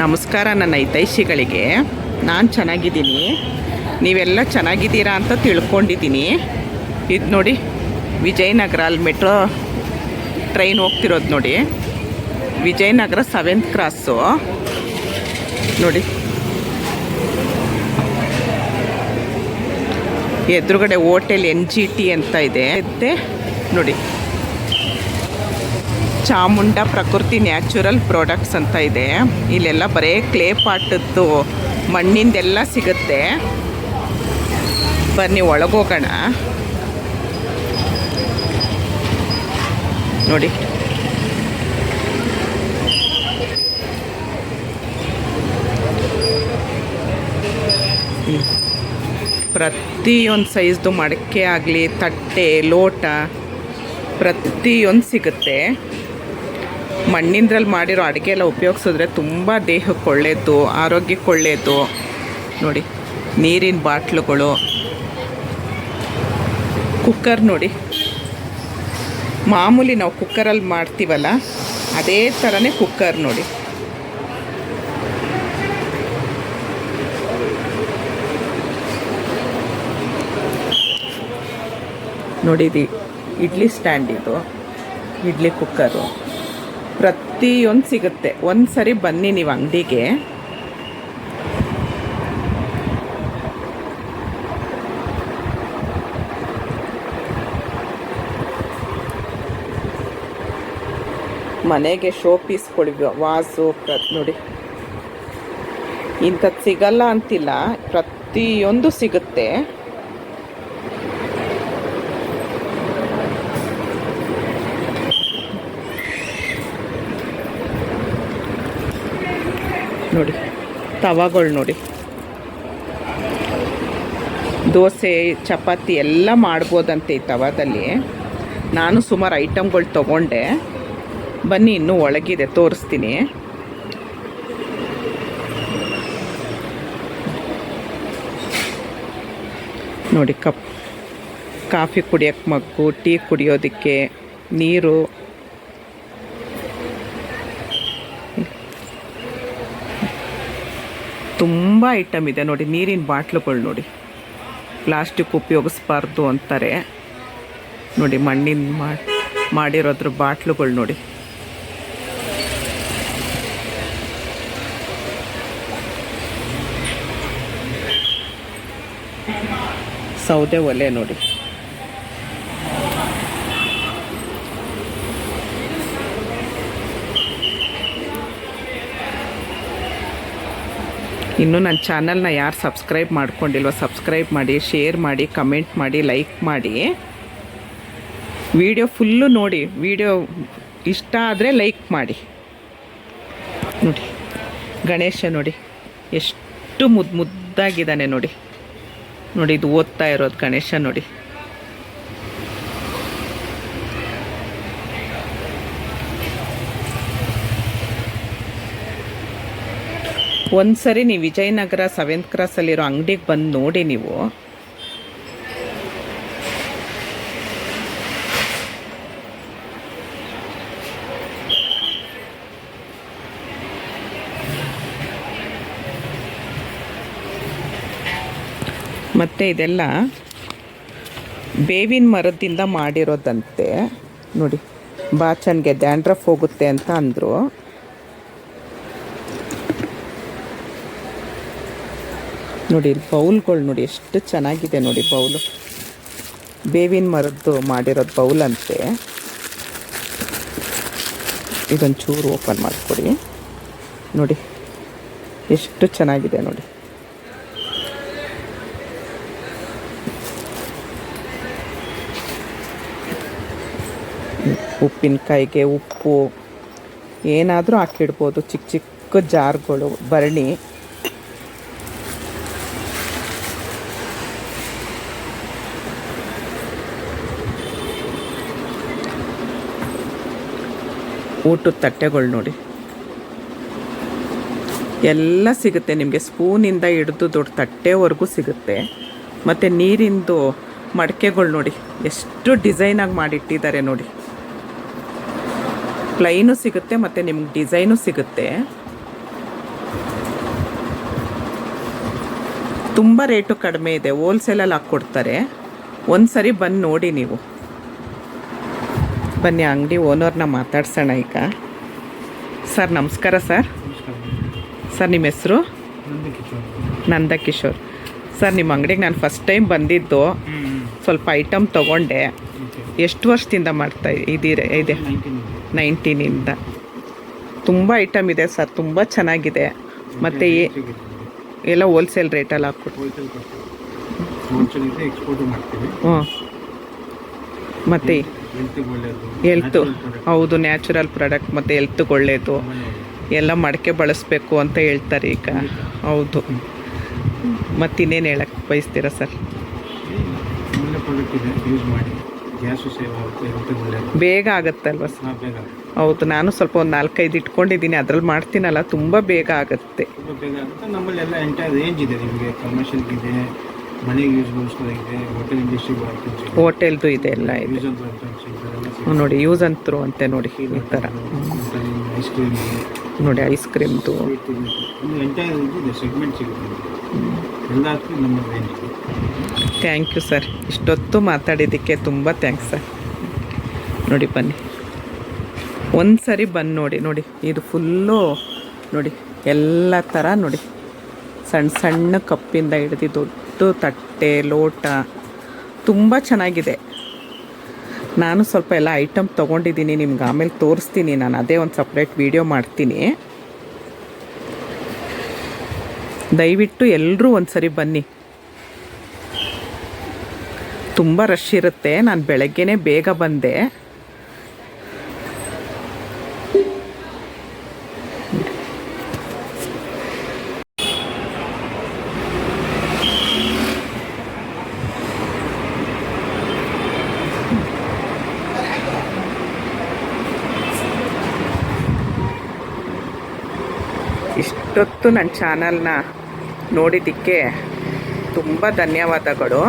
ನಮಸ್ಕಾರ ನನ್ನ ಹಿತೈಷಿಗಳಿಗೆ. ನಾನು ಚೆನ್ನಾಗಿದ್ದೀನಿ. ನೀವೆಲ್ಲ ಚೆನ್ನಾಗಿದ್ದೀರಾ ಅಂತ ತಿಳ್ಕೊಂಡಿದ್ದೀನಿ. ಇದು ನೋಡಿ, ವಿಜಯನಗರ ಅಲ್ಲಿ ಮೆಟ್ರೋ ಟ್ರೈನ್ ಹೋಗ್ತಿರೋದು ನೋಡಿ. Vijayanagar seventh cross. ನೋಡಿ. ಎದುರುಗಡೆ ಹೋಟೆಲ್ ಎನ್ ಜಿ ಟಿ ಅಂತ ಇದೆ. ನೋಡಿ. ಚಾಮುಂಡ ಪ್ರಕೃತಿ ನ್ಯಾಚುರಲ್ ಪ್ರಾಡಕ್ಟ್ಸ್ ಅಂತ ಇದೆ. ಇಲ್ಲೆಲ್ಲ ಬರೀ ಕ್ಲೇ ಪಾಟದ್ದು ಮಣ್ಣಿಂದೆಲ್ಲ ಸಿಗುತ್ತೆ. ಬನ್ನಿ, ಒಳಗೋಗೋಣ. ನೋಡಿ. ಪ್ರತಿಯೊಂದು ಸೈಜ್ದು ಮಡಕೆ ಆಗಲಿ, ತಟ್ಟೆ, ಲೋಟ ಪ್ರತಿಯೊಂದು ಸಿಗುತ್ತೆ. ಮಣ್ಣಿಂದ್ರಲ್ಲಿ ಮಾಡಿರೋ ಅಡುಗೆ ಎಲ್ಲ ಉಪಯೋಗಿಸಿದ್ರೆ ತುಂಬ ದೇಹಕ್ಕೆ ಒಳ್ಳೆಯದು ಆರೋಗ್ಯಕ್ಕೆ ಒಳ್ಳೆಯದು ನೋಡಿ, ನೀರಿನ ಬಾಟ್ಲುಗಳು. ಕುಕ್ಕರ್ ನೋಡಿ. ಮಾಮೂಲಿ ನಾವು ಕುಕ್ಕರಲ್ಲಿ ಮಾಡ್ತೀವಲ್ಲ, ಅದೇ ಥರನೇ ಕುಕ್ಕರ್ ನೋಡಿ. ನೋಡಿದಿ ಇಡ್ಲಿ ಸ್ಟ್ಯಾಂಡ್ ಇದು, ಇಡ್ಲಿ ಕುಕ್ಕರು. ಪ್ರತಿಯೊಂದು ಸಿಗುತ್ತೆ. ಒಂದು ಸರಿ ಬನ್ನಿ ನೀವು ಅಂಗಡಿಗೆ. ಮನೆಗೆ ಶೋ ಪೀಸ್ ಕೊಡಿ ವಾಸು ಪ್ರ ನೋಡಿ. ಇಂಥದ್ದು ಸಿಗಲ್ಲ ಅಂತಿಲ್ಲ, ಪ್ರತಿಯೊಂದು ಸಿಗುತ್ತೆ. ನೋಡಿ, ತವಾಗಳು ನೋಡಿ. ದೋಸೆ, ಚಪಾತಿ ಎಲ್ಲ ಮಾಡ್ಬೋದಂತೆ ಈ ತವಾದಲ್ಲಿ. ನಾನು ಸುಮಾರು ಐಟಮ್ಗಳು ತೊಗೊಂಡೆ. ಬನ್ನಿ, ಇನ್ನೂ ಒಳಗಿದೆ, ತೋರಿಸ್ತೀನಿ. ನೋಡಿ, ಕಪ್, ಕಾಫಿ ಕುಡಿಯೋಕ್ಕೆ ಮಗ್ಗು, ಟೀ ಕುಡಿಯೋದಕ್ಕೆ ನೀರು. ತುಂಬ ಐಟಮ್ ಇದೆ ನೋಡಿ, ನೀರಿನ ಬಾಟ್ಲುಗಳು ನೋಡಿ. ಪ್ಲಾಸ್ಟಿಕ್ ಉಪಯೋಗಿಸ್ಬಾರ್ದು ಅಂತಾರೆ. ನೋಡಿ, ಮಣ್ಣಿನ ಮಾಡಿ ಮಾಡಿರೋದ್ರ ಬಾಟ್ಲುಗಳು ನೋಡಿ. ಸೌದೆ ಒಲೆ ನೋಡಿ. ಇನ್ನೂ ನನ್ನ ಚಾನಲ್ನ ಯಾರು ಸಬ್ಸ್ಕ್ರೈಬ್ ಮಾಡ್ಕೊಂಡಿಲ್ವ ಸಬ್ಸ್ಕ್ರೈಬ್ ಮಾಡಿ, ಶೇರ್ ಮಾಡಿ, ಕಮೆಂಟ್ ಮಾಡಿ, ಲೈಕ್ ಮಾಡಿ. ವಿಡಿಯೋ ಫುಲ್ಲು ನೋಡಿ, ವಿಡಿಯೋ ಇಷ್ಟ ಆದರೆ ಲೈಕ್ ಮಾಡಿ. ನೋಡಿ, ಗಣೇಶ ನೋಡಿ, ಎಷ್ಟು ಮುದ್ದು ಮುದ್ದಾಗಿದ್ದಾನೆ ನೋಡಿ. ನೋಡಿ, ಇದು ಓದ್ತಾ ಇರೋದು ಗಣೇಶ ನೋಡಿ. ಒಂದ್ಸರಿ ನೀವು ವಿಜಯನಗರ ಸೆವೆಂತ್ ಕ್ರಾಸಲ್ಲಿರೋ ಅಂಗಡಿಗೆ ಬಂದು ನೋಡಿ ನೀವು. ಮತ್ತು ಇದೆಲ್ಲ ಬೇವಿನ ಮರದಿಂದ ಮಾಡಿರೋದಂತೆ. ನೋಡಿ, ಬಾಚನ್ಗೆ ಡ್ಯಾಂಡ್ರಫ್ ಹೋಗುತ್ತೆ ಅಂತ ಅಂದರು. ನೋಡಿ, ಇಲ್ಲಿ ಬೌಲ್ಗಳು ನೋಡಿ, ಎಷ್ಟು ಚೆನ್ನಾಗಿದೆ ನೋಡಿ ಬೌಲು ಬೇವಿನ ಮರದ್ದು ಮಾಡಿರೋದು ಬೌಲ್ ಅಂತೆ ಇದೊಂದು ಚೂರು ಓಪನ್ ಮಾಡಿಕೊಡಿ. ನೋಡಿ, ಎಷ್ಟು ಚೆನ್ನಾಗಿದೆ ನೋಡಿ. ಉಪ್ಪಿನಕಾಯಿಗೆ ಉಪ್ಪು, ಏನಾದರೂ ಹಾಕಿಡ್ಬೋದು, ಚಿಕ್ಕ ಚಿಕ್ಕ ಜಾರ್ಗಳು ಭರಣಿ ಊಟದ ತಟ್ಟೆಗಳು ನೋಡಿ. ಎಲ್ಲ ಸಿಗುತ್ತೆ ನಿಮಗೆ. ಸ್ಪೂನಿಂದ ಹಿಡಿದು ದೊಡ್ಡ ತಟ್ಟೆವರೆಗೂ ಸಿಗುತ್ತೆ. ಮತ್ತು ನೀರಿಂದು ಮಡಕೆಗಳು ನೋಡಿ. ಎಷ್ಟು ಡಿಸೈನಾಗಿ ಮಾಡಿಟ್ಟಿದ್ದಾರೆ ನೋಡಿ. ಪ್ಲೈನು ಸಿಗುತ್ತೆ ಮತ್ತು ನಿಮ್ಗೆ ಡಿಸೈನು ಸಿಗುತ್ತೆ. ತುಂಬ ರೇಟು ಕಡಿಮೆ ಇದೆ. ಹೋಲ್ಸೇಲಲ್ಲಿ ಹಾಕ್ಕೊಡ್ತಾರೆ. ಒಂದು ಸರಿ ಬಂದು ನೋಡಿ ನೀವು. ಬನ್ನಿ ಅಂಗಡಿ ಓನರ್ನ ಮಾತಾಡ್ಸೋಣ ಈಗ. ಸರ್ ನಮಸ್ಕಾರ ಸರ್. ಸರ್ ನಿಮ್ಮ ಹೆಸರು? ನಂದ ಕಿಶೋರ್ ನಂದಕಿಶೋರ್. ಸರ್ ನಿಮ್ಮ ಅಂಗಡಿಗೆ ನಾನು ಫಸ್ಟ್ ಟೈಮ್ ಬಂದಿದ್ದು. ಸ್ವಲ್ಪ ಐಟಮ್ ತೊಗೊಂಡೆ. ಎಷ್ಟು ವರ್ಷದಿಂದ ಮಾಡ್ತಾ ಇದ್ದೀರ ಇದೆ? ನೈನ್ಟೀನ್. ನೈನ್ಟೀನಿಂದ. ತುಂಬ ಐಟಮ್ ಇದೆ ಸರ್ ತುಂಬ ಚೆನ್ನಾಗಿದೆ. ಮತ್ತು ಎಲ್ಲ ಹೋಲ್ಸೇಲ್ ರೇಟಲ್ಲಿ ಹಾಕ್ಬಿಟ್ಟು. ಹ್ಞೂ ಮತ್ತು ಎಲ್ತು ಹೌದು ನ್ಯಾಚುರಲ್ ಪ್ರಾಡಕ್ಟ್ ಮತ್ತು ಎಲ್ತ್ಗೆ ಒಳ್ಳೆಯದು ಎಲ್ಲ ಮಡಕೆ ಬಳಸಬೇಕು ಅಂತ ಹೇಳ್ತಾರೆ ಈಗ. ಹೌದು. ಮತ್ತಿನ್ನೇನು ಹೇಳಕ್ಕೆ ಬಯಸ್ತೀರಾ ಸರ್? ಬೇಗ ಆಗುತ್ತಲ್ವ ಸರ್? ಹೌದು ನಾನು ಸ್ವಲ್ಪ ಒಂದು ನಾಲ್ಕೈದು ಇಟ್ಕೊಂಡಿದ್ದೀನಿ. ಅದ್ರಲ್ಲಿ ಮಾಡ್ತೀನಲ್ಲ ತುಂಬ ಬೇಗ ಆಗುತ್ತೆ. ಮನೆಗೆ ಯೂಸ್ ಹೋಟೆಲ್ ಇಂಡಸ್ಟ್ರಿಗೆ ಹೋಟೆಲ್ದು ಇದೆ. ಎಲ್ಲ ಇದೆ. ಹ್ಞೂ ನೋಡಿ ಯೂಸ್ ಅಂತ್ರು ಅಂತೆ ನೋಡಿ ಈ ಥರ ಐಸ್ ಕ್ರೀಮ್ ನೋಡಿ ಐಸ್ ಕ್ರೀಮ್ದು ಎಂಟೈರ್ ಇದೆ. ಸೆಗ್ಮೆಂಟ್ ಸಿಗುತ್ತೆ. ನಿಮಗೆ ಎಲ್ಲದಕ್ಕೂ ನಮ್ಮ ರೇಂಜ್ ಥ್ಯಾಂಕ್ ಯು ಸರ್ ಇಷ್ಟೊತ್ತು ಮಾತಾಡಿದ್ದಕ್ಕೆ ತುಂಬ ಥ್ಯಾಂಕ್ಸ್ ಸರ್ ನೋಡಿ ಬನ್ನಿ. ಒಂದು ಸರಿ ಬಂದು ನೋಡಿ ನೋಡಿ ಇದು ಫುಲ್ಲು ನೋಡಿ ಎಲ್ಲ ಥರ ನೋಡಿ. ಸಣ್ಣ ಸಣ್ಣ ಕಪ್ಪಿಂದ ಹಿಡಿದು ದೊಡ್ಡ ತಟ್ಟೆ ಲೋಟ ತುಂಬ ಚೆನ್ನಾಗಿದೆ. ನಾನು ಸ್ವಲ್ಪ ಎಲ್ಲ ಐಟಮ್ ತೊಗೊಂಡಿದ್ದೀನಿ, ನಿಮ್ಗೆ ಆಮೇಲೆ ತೋರಿಸ್ತೀನಿ. ನಾನು ಅದೇ ಒಂದು ಸಪ್ರೇಟ್ ವೀಡಿಯೋ ಮಾಡ್ತೀನಿ. ದಯವಿಟ್ಟು ಎಲ್ಲರೂ ಒಂದು ಸರಿ ಬನ್ನಿ. ತುಂಬ ರಶ್ ಇರುತ್ತೆ. ನಾನು ಬೆಳಗ್ಗೆನೇ ಬೇಗ ಬಂದೆ. ಇಷ್ಟೊತ್ತು ನನ್ನ ಚಾನಲ್ನ ನೋಡಿದ್ದಕ್ಕೆ ತುಂಬ ಧನ್ಯವಾದಗಳು.